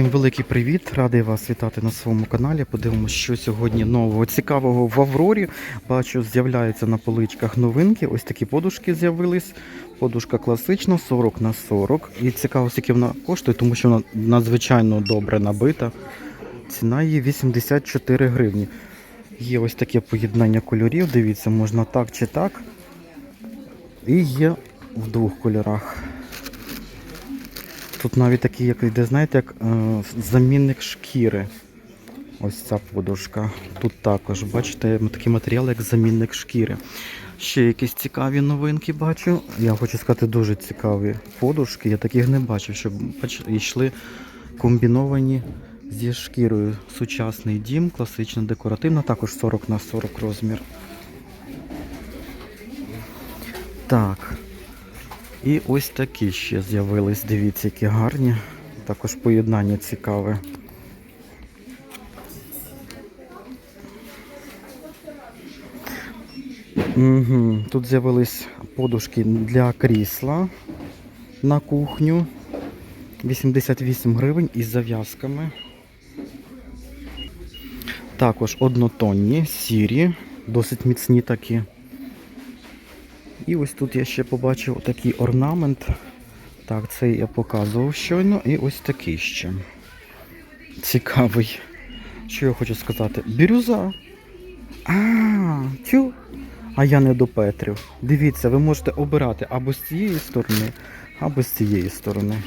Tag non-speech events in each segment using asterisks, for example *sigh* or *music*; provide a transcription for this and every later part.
Всім великий привіт! Радий вас вітати на своєму каналі. Подивимося, що сьогодні нового цікавого в Аврорі. Бачу, з'являються на поличках новинки. Ось такі подушки з'явились. Подушка класична 40 на 40. І цікаво, скільки вона коштує, тому що вона надзвичайно добре набита. Ціна її 84 гривні. Є ось таке поєднання кольорів. Дивіться, можна так чи так. І є в двох кольорах. Тут навіть такий, як йде, знаєте, як е, замінник шкіри. Ось ця подушка. Тут також, бачите, такий матеріал, як замінник шкіри. Ще якісь цікаві новинки бачу. Я хочу сказати, дуже цікаві подушки. Я таких не бачив, щоб йшли комбіновані зі шкірою. Сучасний дім, класична декоративна, також 40 на 40 розмір. Так. І ось такі ще з'явились. Дивіться, які гарні. Також поєднання цікаве. Угу. Тут з'явились подушки для крісла на кухню. 88 гривень із зав'язками. Також однотонні, сірі, досить міцні такі. І ось тут я ще побачив такий орнамент. Так, цей я показував щойно. І ось такий ще. Цікавий. Що я хочу сказати? Бірюза. А, тю. А я не до Петрів. Дивіться, ви можете обирати або з цієї сторони, або з цієї сторони.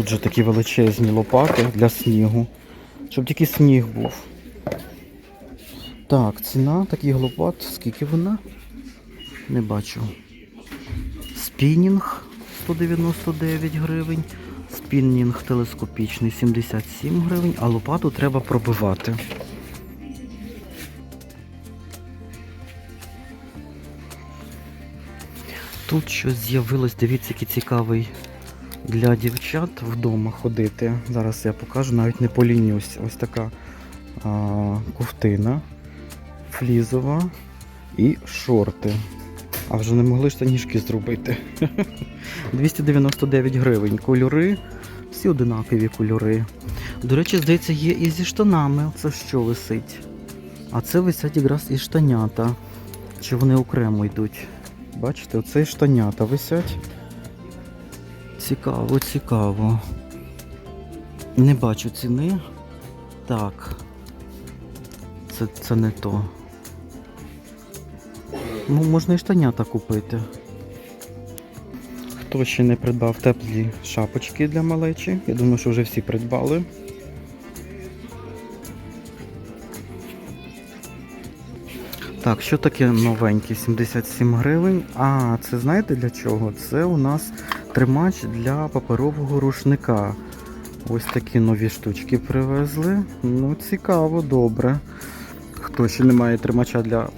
Тут же такі величезні лопати для снігу. Щоб тільки сніг був. Так, ціна таких лопат, скільки вона? Не бачу. Спінінг 199 гривень. Спінінг телескопічний 77 гривень, а лопату треба пробивати. Тут щось з'явилось, дивіться, який цікавий для дівчат вдома ходити. Зараз я покажу, навіть не полінюсь. Ось така а, ковтина флізова і шорти. А вже не могли штанішки зробити. *laughs* 299 гривень. Кольори, всі одинакові кольори. До речі, здається, є і зі штанами. Це що висить? А це висять якраз і штанята. Чи вони окремо йдуть? Бачите, оце штанята висять. Цікаво, цікаво. Не бачу ціни. Так. Це, це не то. Ну, можна і штанята купити. Хто ще не придбав теплі шапочки для малечі? Я думаю, що вже всі придбали. Так, що таке новеньке? 77 гривень. А, це знаєте для чого? Це у нас тримач для паперового рушника. Ось такі нові штучки привезли. Ну, цікаво, добре. Хто ще не має тримача для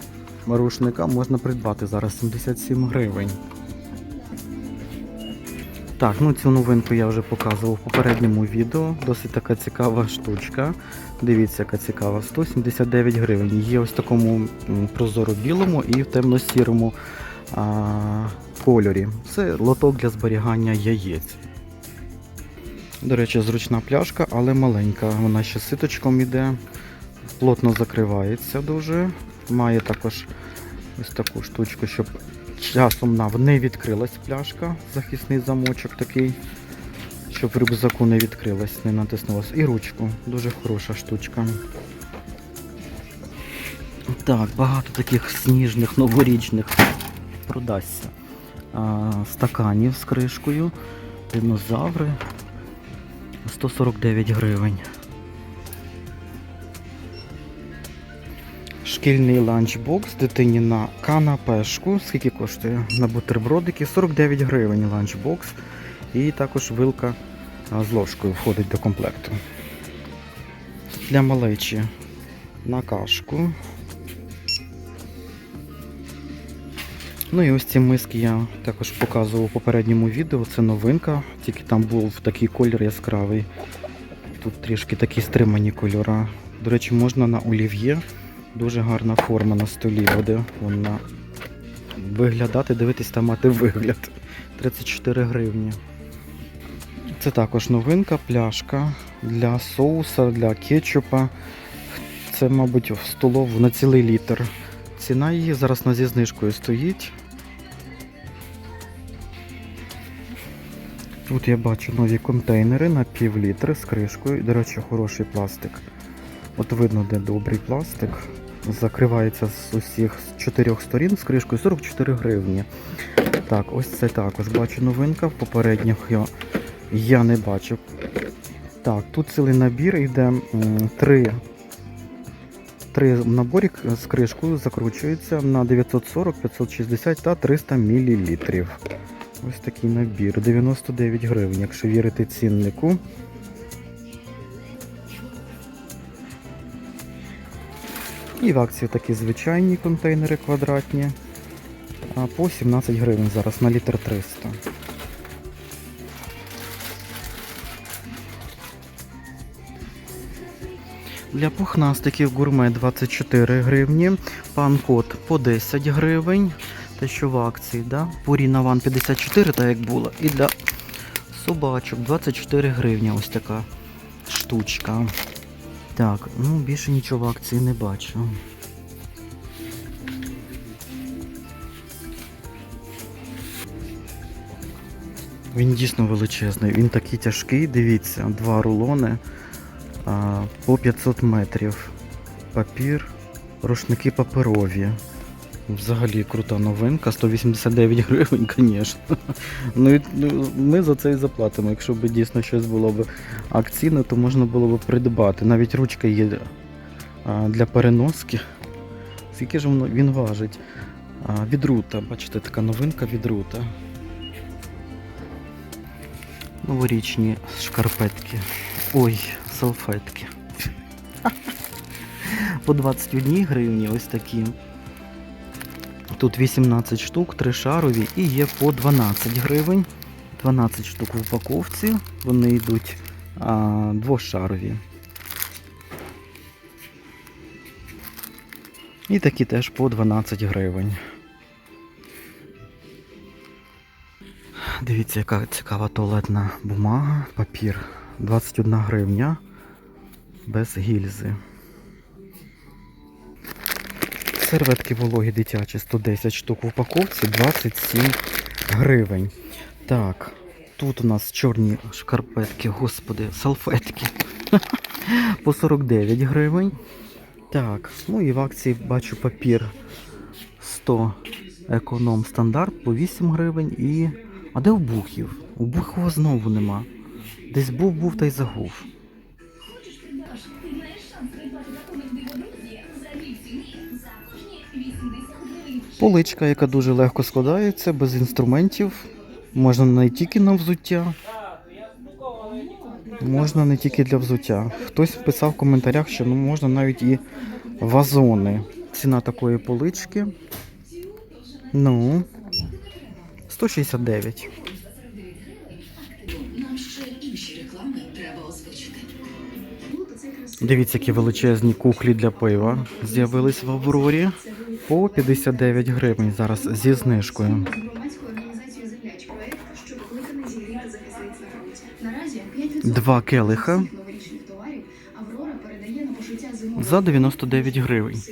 рушника, можна придбати зараз 77 гривень. Так, ну цю новинку я вже показував в попередньому відео. Досить така цікава штучка. Дивіться, яка цікава. 179 гривень. Є ось в такому прозоро-білому і в темно-сірому кольорі. Це лоток для зберігання яєць. До речі, зручна пляшка, але маленька. Вона ще ситочком іде, плотно закривається дуже. Має також ось таку штучку, щоб часом нав не відкрилась пляшка, захисний замочок такий, щоб рюкзаку не відкрилась, не натиснулась. І ручку. Дуже хороша штучка. Так, багато таких сніжних, новорічних продасться. А, стаканів з кришкою. Динозаври. 149 гривень. Шкільний ланчбокс дитині на канапешку. Скільки коштує? На бутербродики 49 гривень ланчбокс. І також вилка з ложкою входить до комплекту. Для малечі на кашку. Ну і ось ці миски я також показував у попередньому відео. Це новинка, тільки там був такий колір яскравий. Тут трішки такі стримані кольора. До речі, можна на олів'є Дуже гарна форма на столі буде. Вона виглядати, дивитись та мати вигляд. 34 гривні. Це також новинка, пляшка для соуса, для кетчупа. Це, мабуть, в столов на цілий літр. Ціна її зараз на зі знижкою стоїть. Тут я бачу нові контейнери на пів літри з кришкою. До речі, хороший пластик. От видно, де добрий пластик. Закривається з усіх з чотирьох сторін з кришкою 44 гривні. Так, ось це також бачу новинка. В попередніх я, я не бачив. Так, тут цілий набір йде три. Три наборі з кришкою закручується на 940, 560 та 300 мл. Ось такий набір. 99 гривень, якщо вірити ціннику. І в акції такі звичайні контейнери квадратні. По 17 гривень зараз на літр 300. Для пухнастиків гурме 24 гривні, пан-кот по 10 гривень. Те, що в акції, да? Пуріна ван 54, так як було. І для собачок 24 гривні ось така штучка. Так, ну більше нічого в акції не бачу. Він дійсно величезний, він такий тяжкий, дивіться, два рулони а, по 500 метрів. Папір, рушники паперові. Взагалі крута новинка, 189 гривень, звісно. Ну, і, ну, ми за це і заплатимо. Якщо б дійсно щось було б акційне, то можна було б придбати. Навіть ручка є для переноски. Скільки ж він важить? Відрута, бачите, така новинка відрута. Новорічні шкарпетки. Ой, салфетки. *laughs* По 21 гривні ось такі. Тут 18 штук, 3 шарові і є по 12 гривень. 12 штук в упаковці. Вони йдуть а, двошарові. І такі теж по 12 гривень. Дивіться, яка цікава туалетна бумага, папір. 21 гривня без гільзи. Серветки вологі дитячі 110 штук в упаковці, 27 гривень. Так, тут у нас чорні шкарпетки, господи, салфетки. *laughs* По 49 гривень. Так, ну і в акції бачу папір 100 економ стандарт по 8 гривень і. А де у Бухів? У Бухова знову нема. Десь був, був та й загув. Поличка, яка дуже легко складається, без інструментів. Можна не тільки на взуття. Можна не тільки для взуття. Хтось писав в коментарях, що ну, можна навіть і вазони. Ціна такої полички. Ну. 169. Дивіться, які величезні кухлі для пива з'явились в Аврорі. По 59 гривень зараз зі знижкою. Два келиха за 99 гривень.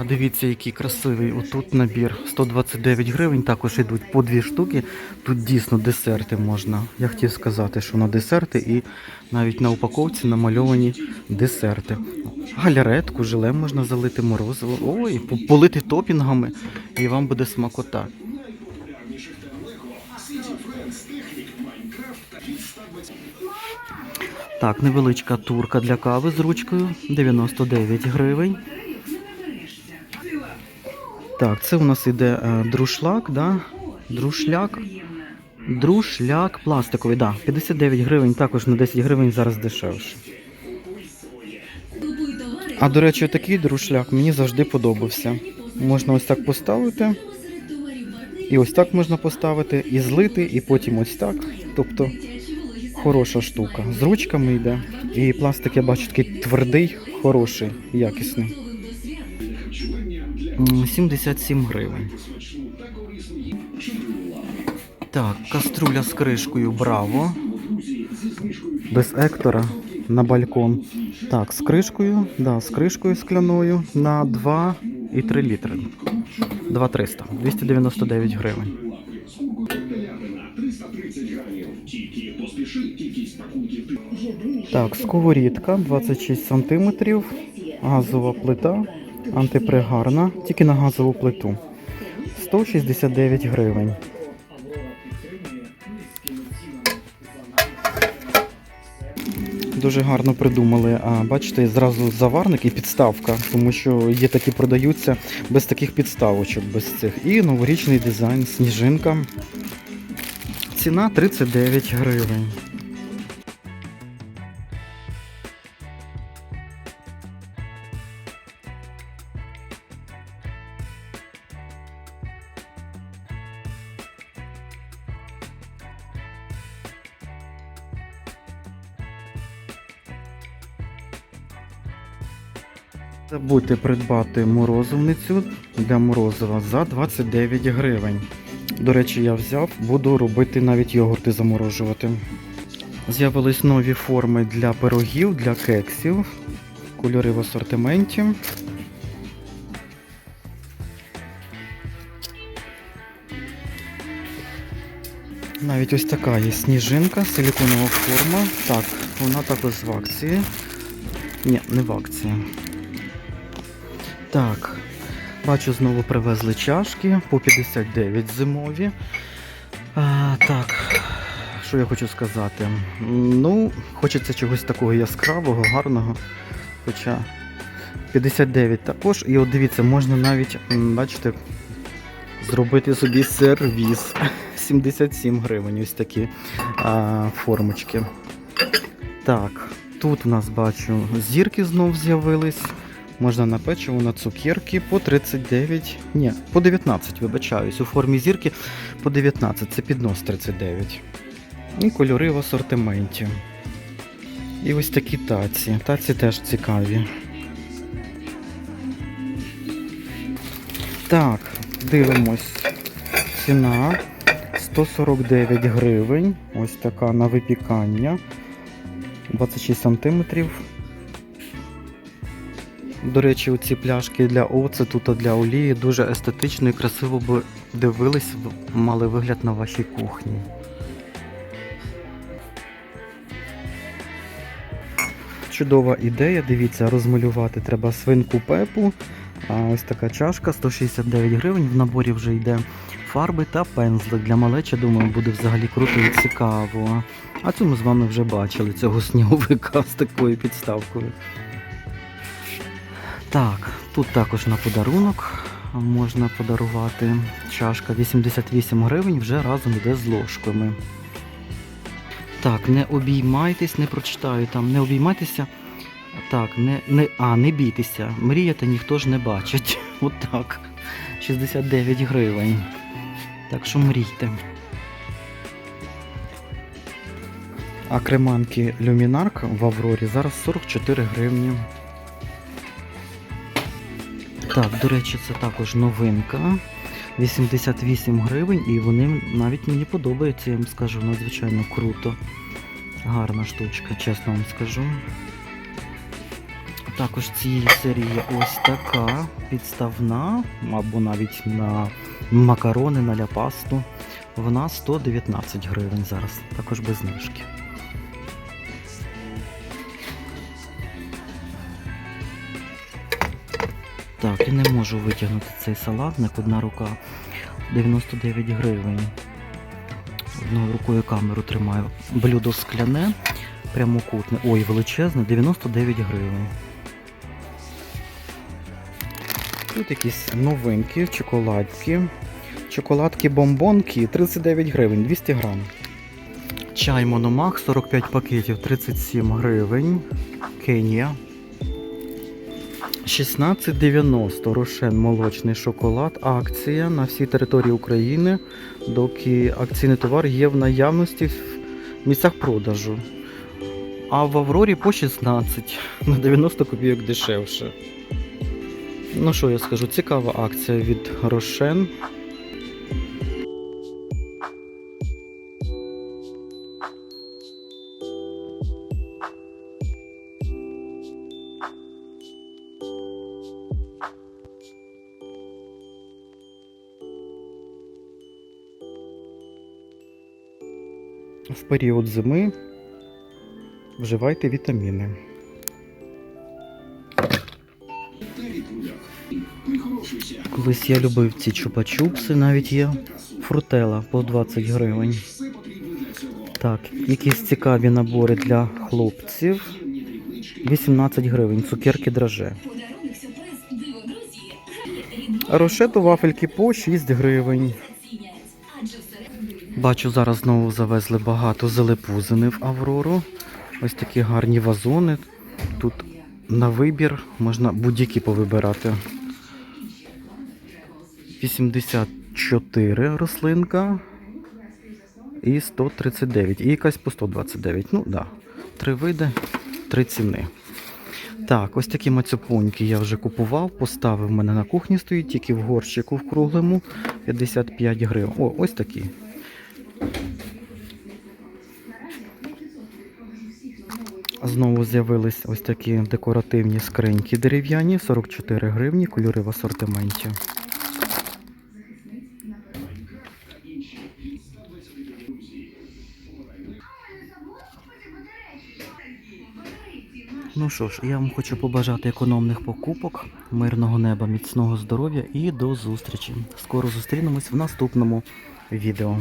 А дивіться, який красивий. Отут набір 129 гривень. Також йдуть по дві штуки. Тут дійсно десерти можна. Я хотів сказати, що на десерти і навіть на упаковці намальовані десерти. Галяретку, желе можна залити морозиво. Ой, полити топінгами, і вам буде смакота. Так, невеличка турка для кави з ручкою 99 гривень. Так, це у нас іде е, друшлак, да? Друшляк. Друшляк пластиковий, да. 59 гривень, також на 10 гривень зараз дешевше. А до речі, такий друшляк мені завжди подобався. Можна ось так поставити, і ось так можна поставити, і злити, і потім ось так. Тобто хороша штука. З ручками йде. І пластик я бачу такий твердий, хороший, якісний. 77 гривень. Так, каструля з кришкою Браво. Без Ектора на балкон. Так, з кришкою, да, з кришкою скляною на 2,3 літри. 2,300. 299 гривень. Так, сковорідка 26 сантиметрів, газова плита, антипригарна, тільки на газову плиту. 169 гривень. Дуже гарно придумали. А бачите, зразу заварник і підставка, тому що є такі продаються без таких підставочок, без цих. І новорічний дизайн, сніжинка. Ціна 39 гривень. Забудьте придбати морозивницю для морозива за 29 гривень. До речі, я взяв, буду робити навіть йогурти заморожувати. З'явились нові форми для пирогів, для кексів. Кольори в асортименті. Навіть ось така є сніжинка, силіконова форма. Так, вона також в акції. Ні, не в акції. Так, бачу, знову привезли чашки по 59 зимові. А, так, що я хочу сказати? Ну, хочеться чогось такого яскравого, гарного. Хоча 59 також. І от дивіться, можна навіть, бачите, зробити собі сервіс. *laughs* 77 гривень, ось такі а, формочки. Так, тут у нас бачу зірки знов з'явились. Можна на печиво, на цукерки по 39, ні, по 19, вибачаюсь. У формі зірки по 19, це піднос 39. І кольори в асортименті. І ось такі таці. Таці теж цікаві. Так, дивимось. Ціна 149 гривень. Ось така на випікання. 26 сантиметрів. До речі, ці пляшки для оцету та для олії дуже естетично і красиво би дивились, мали вигляд на вашій кухні. Чудова ідея, дивіться, розмалювати треба свинку пепу. Ось така чашка 169 гривень. В наборі вже йде фарби та пензлик. Для малечі, думаю, буде взагалі круто і цікаво. А цю ми з вами вже бачили, цього *laughs* сніговика з такою підставкою. Так, тут також на подарунок можна подарувати. Чашка 88 гривень вже разом йде з ложками. Так, не обіймайтесь, не прочитаю там, не обіймайтеся. Так, не, не, а, не бійтеся. Мріяти ніхто ж не бачить. *laughs* От так. 69 гривень. Так що мрійте. А креманки люмінарк в Аврорі зараз 44 гривні. Так, до речі, це також новинка. 88 гривень, і вони навіть мені подобаються, я вам скажу, надзвичайно круто. Гарна штучка, чесно вам скажу. Також цієї серії ось така підставна, або навіть на макарони, на ляпасту. Вона 119 гривень зараз, також без знижки. Так, і не можу витягнути цей салатник. Одна рука 99 гривень. Одною рукою камеру тримаю. Блюдо скляне, прямокутне. Ой, величезне, 99 гривень. Тут якісь новинки, чоколадки. Чоколадки бомбонки 39 гривень, 200 грам. Чай Мономах 45 пакетів 37 гривень. Кенія. 16,90 Рошен молочний шоколад. Акція на всій території України, доки акційний товар є в наявності в місцях продажу. А в Аврорі по 16 на 90 копійок дешевше. Ну що я скажу, цікава акція від Рошен. В період зими вживайте вітаміни. Колись я любив ці чупа-чупси, навіть є фрутела по 20 гривень. Так, якісь цікаві набори для хлопців. 18 гривень, цукерки драже. Рошету вафельки по 6 гривень. Бачу, зараз знову завезли багато зелепузини в Аврору. Ось такі гарні вазони. Тут на вибір можна будь-які повибирати. 84 рослинка і 139. І якась по 129. Ну так. Да. Три види, три ціни. Так, ось такі мацюпоньки я вже купував, поставив мене на кухні стоїть, тільки в горщику в круглому 55 гривень. О, ось такі. Знову з'явились ось такі декоративні скриньки дерев'яні, 44 гривні, кольори в асортименті. Ну що ж, я вам хочу побажати економних покупок, мирного неба, міцного здоров'я і до зустрічі. Скоро зустрінемось в наступному відео.